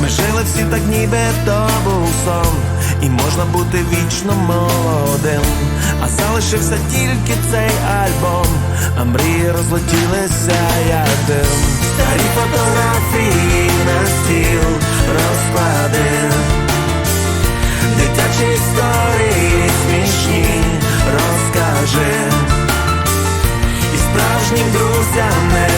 Ми жили всі так, ніби то був сон, і можна бути вічно молодим. А залишився тільки цей альбом, а мрії розлетілися як дим. Старі фотографії на стіл розкладив. Дитячі історії смішні розкажи. І справжнім друзям не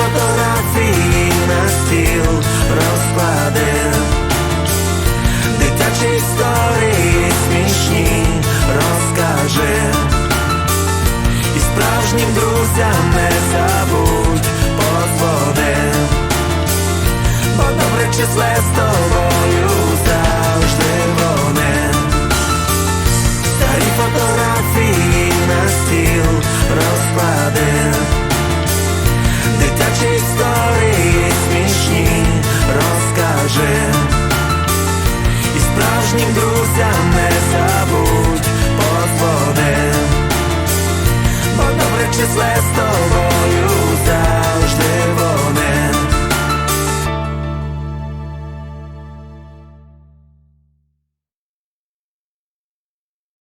фотографії на стіл розпаде, дитячі історії смішні розкаже, і справжнім друзям не забудь позвони, бо добре числе з тобою. Вітя не забудь, позвони, бо добре числе.